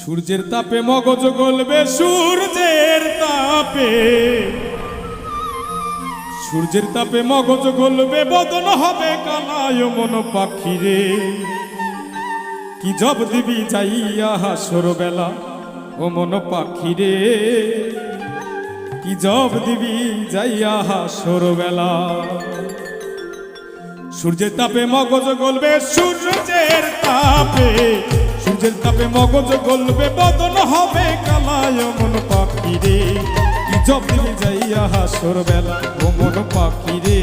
সূর্যের তাপে মগজ গলবে, সূর্যের তাপে। সূর্যের তাপে মগজ গলবে, বদন হবে কানায় মন পাখি রে কি জব দিবি যাইয়া হাসর বেলা ও মন পাখি রে কি জব দিবি যাইয়া হাসর বেলা সূর্যের তাপে মগজ গলবে, সূর্যের তাপে। সূর্যের তাপে মগজ গলবে, বদন হবে কালায় মন পাখি রে। জব দিলে যাইয়া হাসর বেলা ও মন পাখি রে।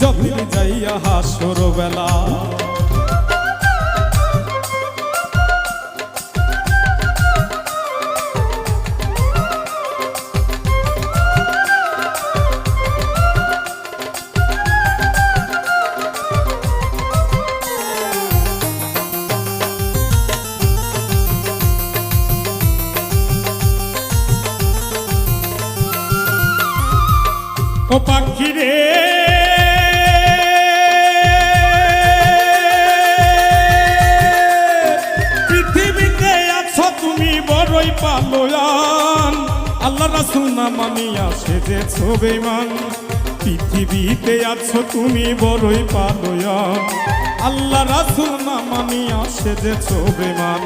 জব দিলে যাইয়া হাসর বেলা। আল্লাহ রাসুল না মানিয়া সেজেছো বেমান পৃথিবীতে আছো তুমি বড়ই পালোয়ান আল্লাহ রাসুল না মানিয়া সেজেছো বেমান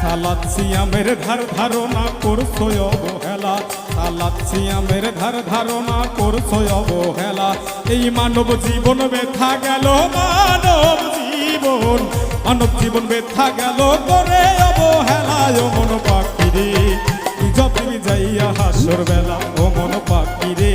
সালাচ্ছি আমের ধার ধারণা করছ অবহেলা। সালাচ্ছি আমের ধার ধারণা করছ অবহেলা। এই মানব জীবন ব্যথা গেল, মানব জীবন। মানব জীবন ব্যথা গেল করে অবহেলায় ও মন হাসর বেলা ও মন পাখি রে।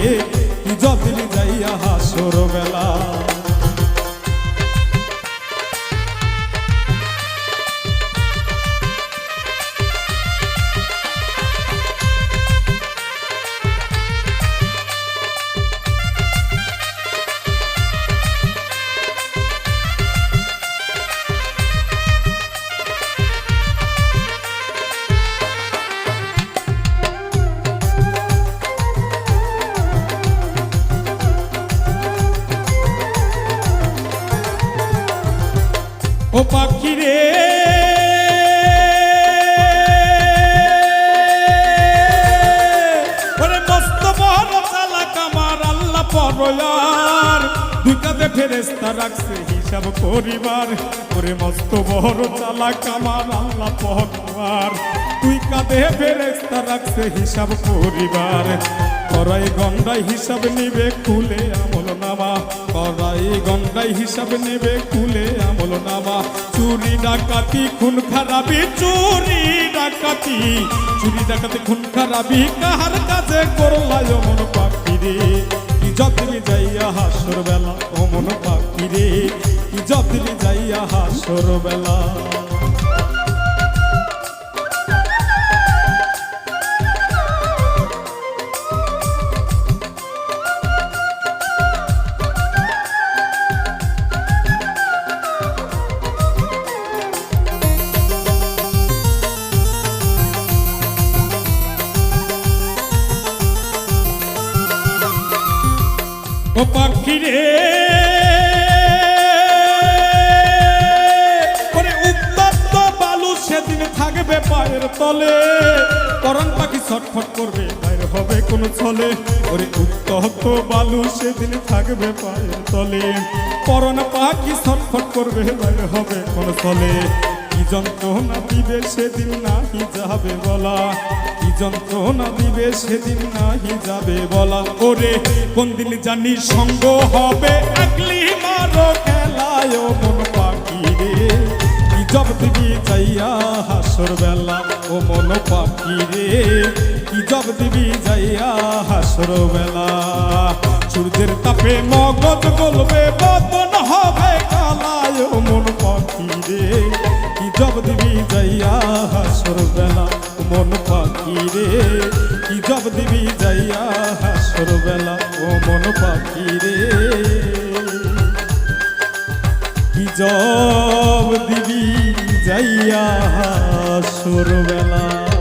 ও পাখি রে। ওরে মস্ত বড় চালাক আমার আল্লাহ পরয়ার। দুই কাঁধে ফেরেস্তা রাখছে হিসাব করিবার। ওরে মস্ত বড় চালাক আমার আল্লাহ পরয়ার। তুই কাঁধে ফেরেস্তা রাখছে হিসাব করিবার। করাই গন্ডাই হিসাব নিবে খুলে আমল নামা। করাই গন্ডাই হিসাব নেবে খুলে আমল নামা। চুরি ডাকাতি, খুন খারাপি, চুরি ডাকাতি। চুরি ডাকাতি, খুন খারাপি কাহার কাছে করলাই মন পাখি রে? কি যাইয়া হাসর বেলা ও মন পাখি রে? কি যাইয়া হাসর বেলা। ও পাখি রে। উত্তপ্ত বালু সেদিন থাকবে পায়ের তলে। করন পাখি ছটফট করবে, বাইরে হবে কোন ছলে। ওরে উত্তপ্ত বালু সেদিন থাকবে পায়ের তলে। করন পাখি ছটফট করবে, বাইরে হবে কোন ছলে। কি যন্ত্রণা দিবে সেদিন নাহি যাবে বলা? কি যন্ত্রণা দিবে সেদিন নাহি যাবে বলা? ওরে কোন দিন জানি সঙ্গ হবে? একলি মারো খেলায় মন পাখি রে। কি জব দিবি যাইয়া হাসর বেলা? ও মন পাখি রে। কি জব দিবি যাইয়া হাসর বেলা? সূর্যের তাপে মগজ গলবে বদন হবে কালায় মন পাখি রে। জব দিবি যাইয়া হাসর বেলা, মন পাখি রে। কি জব দিবি যাইয়া হাসর বেলা, ও মন পাখি রে। কি জব দিবি যাইয়া হাসর বেলা।